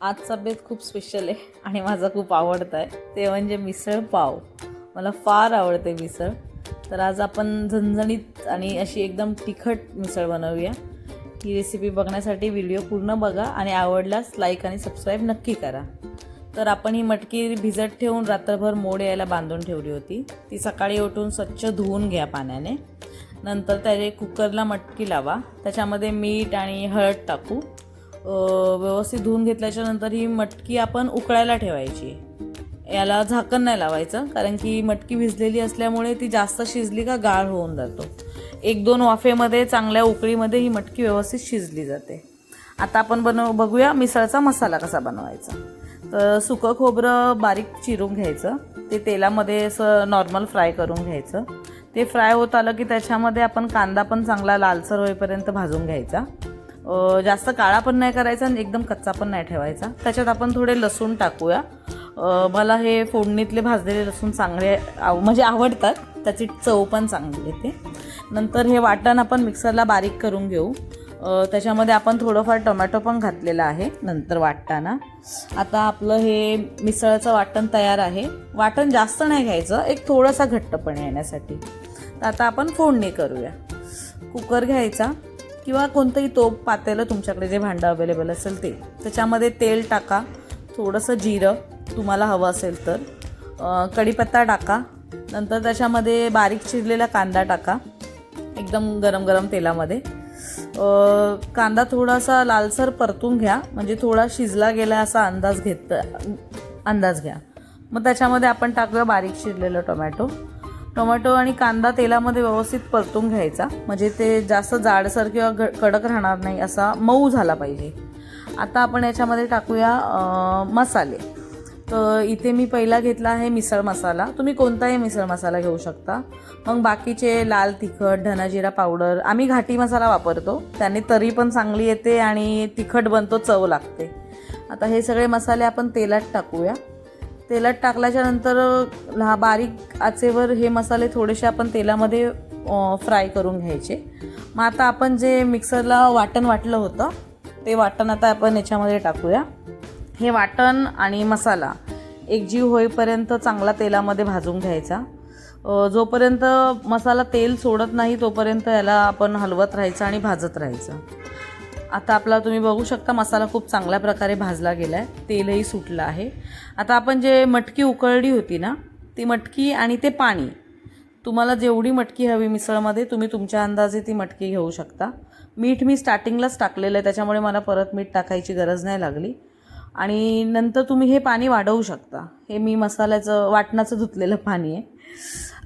आजचा बेत खूप स्पेशल आहे आणि माझा खूप आवडता आहे ते म्हणजे मिसळ पाव. मला फार आवडते मिसळ. तर आज आपण झणझणीत आणि अशी एकदम तिखट मिसळ बनवूया. ही रेसिपी बघण्यासाठी व्हिडिओ पूर्ण बघा आणि आवडल्यास लाईक आणि सबस्क्राईब नक्की करा. तर आपण ही मटकी भिजत ठेवून रात्रभर मोड यायला बांधून ठेवली होती. ती सकाळी उठून स्वच्छ धुवून घ्या पाण्याने. नंतर त्याचे कुकरला मटकी लावा. त्याच्यामध्ये मीठ आणि हळद टाकू. व्यवस्थित धुवून घेतल्याच्या नंतर ही मटकी आपण उकळायला ठेवायची. याला झाकण नाही लावायचं कारण की मटकी भिजलेली असल्यामुळे ती जास्त शिजली का गाळ होऊन जातो. एक दोन वाफेमध्ये चांगल्या उकळीमध्ये ही मटकी व्यवस्थित शिजली जाते. आता आपण बनव बघूया मिसळचा मसाला कसा बनवायचा. तर सुकं खोबरं बारीक चिरून घ्यायचं. ते तेलामध्ये असं नॉर्मल फ्राय करून घ्यायचं. ते फ्राय होत आलं की त्याच्यामध्ये आपण कांदा पण चांगला लालसर होईपर्यंत भाजून घ्यायचा. जास्त काळा पण नाही करायचा आणि एकदम कच्चा पण नाही ठेवायचा. त्याच्यात आपण थोडे लसूण टाकूया. मला हे फोडणीतले भाजलेले लसूण चांगले आव म्हणजे आवडतात. त्याची चव पण चांगली येते. नंतर हे वाटण आपण मिक्सरला बारीक करून घेऊ. त्याच्यामध्ये आपण थोडंफार टोमॅटो पण घातलेलं आहे नंतर वाटताना. आता आपलं हे मिसळचं वाटण तयार आहे. वाटण जास्त नाही घ्यायचं एक थोडासा घट्टपण येण्यासाठी. तर आता आपण फोडणी करूया. कुकर घ्यायचा. किंवा कोणतंही तोप पातेलं तुमच्याकडे जे भांडं अवेलेबल असेल ते. त्याच्यामध्ये तेल टाका थोडंसं जिरं तुम्हाला हवं असेल तर. कढीपत्ता टाका नंतर त्याच्यामध्ये बारीक चिरलेला कांदा टाका एकदम गरम गरम तेलामध्ये. कांदा थोडासा लालसर परतून घ्या म्हणजे थोडा शिजला गेला असा अंदाज घेत अंदाज घ्या. मग त्याच्यामध्ये आपण टाकूया बारीक चिरलेलं टोमॅटो. टोमॅटो आणि कांदा तेलामध्ये व्यवस्थित परतून घ्यायचा. म्हणजे ते जास्त जाडसर किंवा घ कडक राहणार नाही असा मऊ झाला पाहिजे. आता आपण याच्यामध्ये टाकूया मसाले. तर इथे मी पहिला घेतला आहे मिसळ मसाला. तुम्ही कोणताही मिसळ मसाला घेऊ शकता. मग बाकीचे लाल तिखट धनाजिरा पावडर आम्ही घाटी मसाला वापरतो. त्याने तरी पण चांगली येते आणि तिखट बनतो चव लागते. आता हे सगळे मसाले आपण तेलात टाकूया. तेलात टाकल्याच्यानंतर लहा हा बारीक आचेवर हे मसाले थोडेसे आपण तेलामध्ये फ्राय करून घ्यायचे. मग आता आपण जे मिक्सरला वाटण वाटलं होतं ते वाटण आता आपण याच्यामध्ये टाकूया. हे वाटण आणि मसाला एकजीव होईपर्यंत चांगला तेलामध्ये भाजून घ्यायचा. जोपर्यंत मसाला तेल सोडत नाही तोपर्यंत याला आपण हलवत राहायचं आणि भाजत राहायचं. आता आपला तुम्ही बघू शकता मसाला खूप चांगल्या प्रकारे भाजला गेला आहे तेलही सुटलं आहे. आता आपण जे मटकी उकळली होती ना ती मटकी आणि ते पाणी तुम्हाला जेवढी मटकी हवी मिसळमध्ये तुम्ही तुमच्या अंदाजे ती मटकी घेऊ शकता. मीठ मी स्टार्टिंगलाच टाकलेलं आहे त्याच्यामुळे मला परत मीठ टाकायची गरज नाही लागली. आणि नंतर तुम्ही हे पाणी वाढवू शकता. हे मी मसाल्याचं वाटणाचं धुतलेलं पाणी आहे.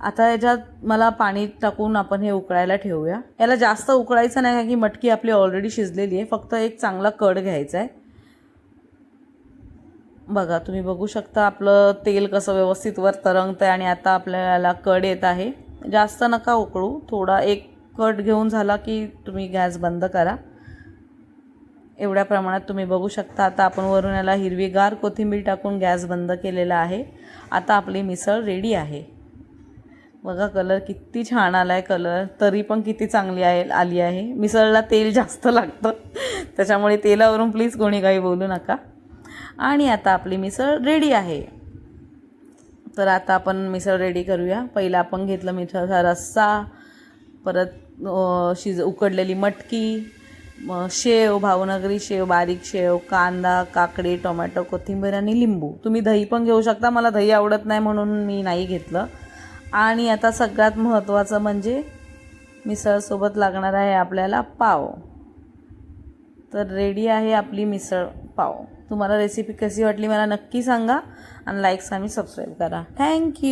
आता याच्यात मला पाणी टाकून आपण हे उकळायला ठेवूया. याला जास्त उकळायचं नाही कारण की मटकी आपली ऑलरेडी शिजलेली आहे. फक्त एक चांगला कड घ्यायचा आहे. बघा तुम्ही बघू शकता आपलं तेल कसं व्यवस्थित वर तरंगतं आहे आणि आता आपल्याला कड येत आहे. जास्त नका उकळू. थोडा एक कट घेऊन झाला की तुम्ही गॅस बंद करा. एवढ्या प्रमाणात तुम्ही बघू शकता आता आपण वरून याला हिरवीगार कोथिंबीर टाकून गॅस बंद केलेला आहे. आता आपली मिसळ रेडी आहे. बघा कलर किती छान आला आहे कलर. तरी पण किती चांगली आहे आली आहे. मिसळला तेल जास्त लागतं. त्याच्यामुळे तेलावरून प्लीज कोणी काही बोलू नका. आणि आता आपली मिसळ रेडी आहे. तर आता आपण मिसळ रेडी करूया. पहिला आपण घेतलं मिठाचा रस्सा परत शिज उकडलेली मटकी शेव भावनगरी शेव बारीक शेव कांदा काकडी टोमॅटो कोथिंबीर आणि लिंबू. तुम्ही दही पण घेऊ शकता. मला दही आवडत नाही म्हणून मी नाही घेतलं. आणि आता सगळ्यात महत्त्वाचं म्हणजे मिसळसोबत लागणार आहे आपल्याला पाव. तर रेडी आहे आपली मिसळ पाव. तुम्हाला रेसिपी कशी वाटली मला नक्की सांगा आणि लाईक्स आणि सबस्क्राईब करा. थँक्यू